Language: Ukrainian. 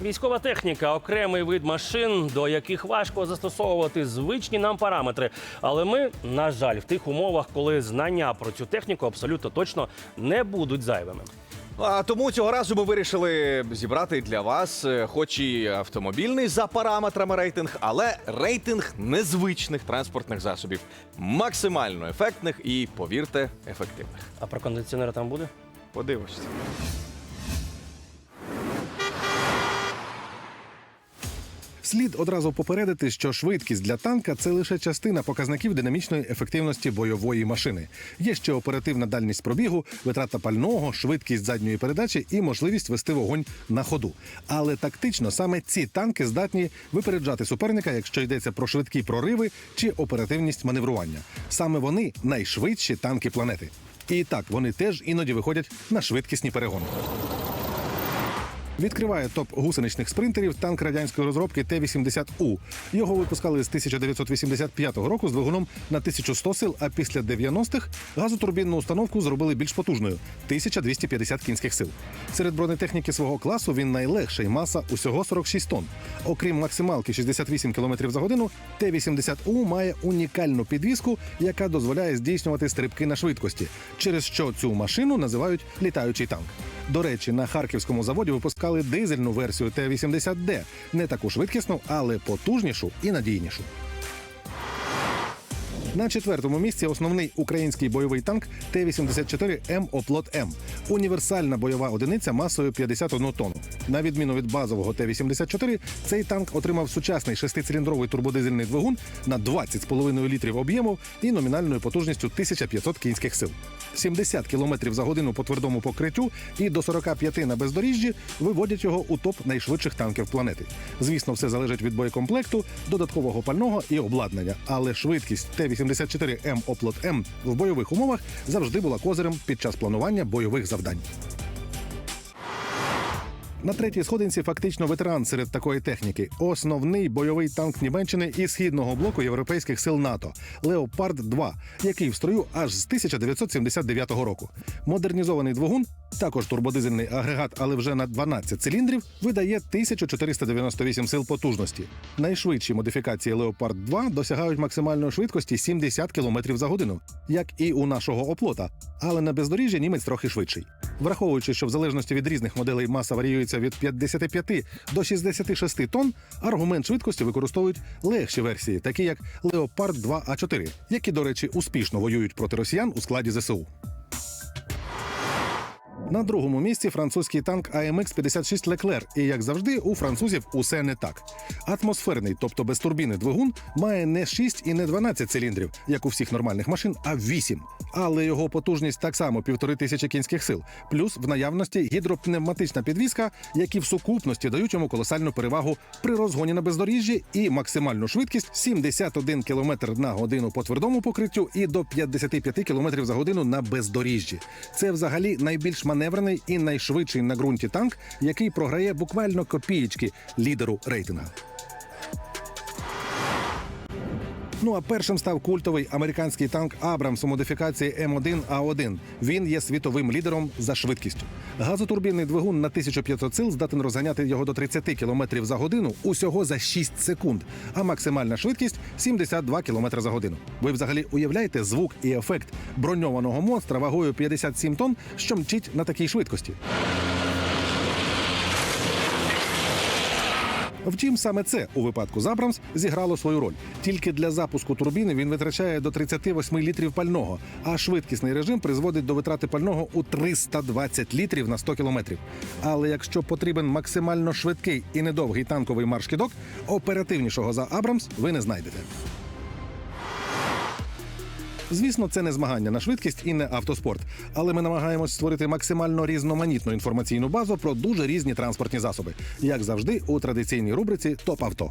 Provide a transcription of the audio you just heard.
Військова техніка окремий вид машин, до яких важко застосовувати звичні нам параметри. Але ми, на жаль, в тих умовах, коли знання про цю техніку абсолютно точно не будуть зайвими. А тому цього разу ми вирішили зібрати для вас, е, хоч і автомобільний за параметрами рейтинг, але рейтинг незвичних транспортних засобів, максимально ефектних і, повірте, ефективних. А про кондиціонер там буде? Подивишся. Слід одразу попередити, що швидкість для танка це лише частина показників динамічної ефективності бойової машини. Є ще оперативна дальність пробігу, витрата пального, швидкість задньої передачі і можливість вести вогонь на ходу. Але тактично саме ці танки здатні випереджати суперника, якщо йдеться про швидкі прориви чи оперативність маневрування. Саме вони найшвидші танки планети. І так вони теж іноді виходять на швидкісні перегони. Відкриває топ гусеничних спринтерів танк радянської розробки Т-80У. Його випускали з 1985 року з двигуном на 1100 сил, а після 90-х газотурбінну установку зробили більш потужною 1250 кінських сил. Серед бронетехніки свого класу він найлегший, маса усього 46 тонн. Окрім максималки 68 км за годину, Т-80У має унікальну підвіску, яка дозволяє здійснювати стрибки на швидкості, через що цю машину називають літаючий танк. До речі, на харківському заводі випускали дизельну версію Т-80Д, не таку швидкісну, але потужнішу і надійнішу. На четвертому місці основний український бойовий танк Т-84М Оплот М. Універсальна бойова одиниця масою 51 тонну. На відміну від базового Т-84, цей танк отримав сучасний шестициліндровий турбодизельний двигун на 20,5 літрів об'єму і номінальною потужністю 1500 кінських сил. 70 км за годину по твердому покриттю і до 45 на бездоріжжі виводять його у топ найшвидших танків планети. Звісно, все залежить від боєкомплекту, додаткового пального і обладнання. Але швидкість Т-84М Оплот М в бойових умовах завжди була козирем під час планування бойових завдань. На третій сходинці фактично ветеран серед такої техніки. Основний бойовий танк Німеччини і східного блоку європейських сил НАТО Леопард 2 який в строю аж з 1979 року. Модернізований двигун, також турбодизельний агрегат, але вже на 12 циліндрів, видає 1498 сил потужності. Найшвидші модифікації Леопард 2 досягають максимальної швидкості 70 км за годину, як і у нашого оплота. Але на бездоріжжі німець трохи швидший. Враховуючи, що в залежності від різних моделей маса варіюється від 55 до 66 тонн, аргумент швидкості використовують легші версії, такі як Леопард 2 а 4 які, до речі, успішно воюють проти росіян у складі ЗСУ. На другому місці французький танк АМХ 56 Леклер. І як завжди, у французів усе не так. Атмосферний, тобто без турбіни двигун, має не 6 і не 12 циліндрів, як у всіх нормальних машин, а 8. Але його потужність так само півтори тисячі кінських сил, плюс в наявності гідропневматична підвізка, які в сукупності дають йому колосальну перевагу при розгоні на бездоріжжі і максимальну швидкість 71 км на годину по твердому покриттю і до 55 км за годину на бездоріжжі. Це взагалі найбільш маневрений і найшвидший на ґрунті танк, який програє буквально копієчки лідеру рейтинга. Ну а першим став культовий американський танк Абрамс у модифікації М1А1. Він є світовим лідером за швидкістю. Газотурбінний двигун на 1500 сил здатен розганяти його до 30 км за годину усього за 6 секунд, а максимальна швидкість 72 км за годину. Ви взагалі уявляєте звук і ефект броньованого монстра вагою 57 тонн, що мчить на такій швидкості. Втім, саме це у випадку з Абрамс зіграло свою роль. Тільки для запуску турбіни він витрачає до 38 літрів пального, а швидкісний режим призводить до витрати пального у 320 літрів на 100 кілометрів. Але якщо потрібен максимально швидкий і недовгий танковий марш-кідок, оперативнішого за Абрамс ви не знайдете. Звісно, це не змагання на швидкість і не автоспорт, але ми намагаємось створити максимально різноманітну інформаційну базу про дуже різні транспортні засоби, як завжди у традиційній рубриці Топ авто.